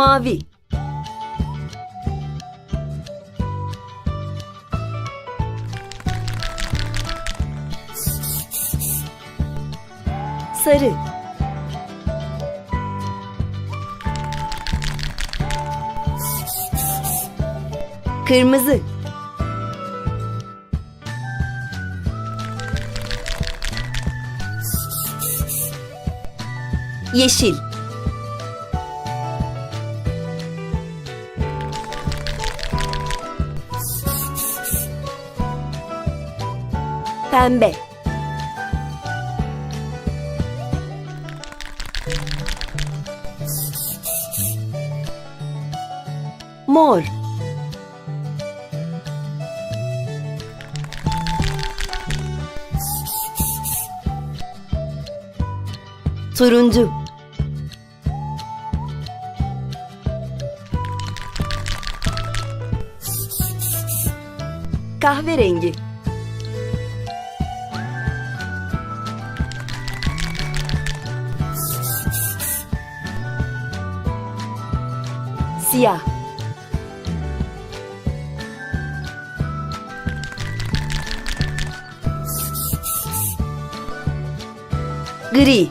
Mavi. Sarı. Kırmızı. Yeşil. Pembe. Mor. Turuncu. Kahverengi. Asia. Geri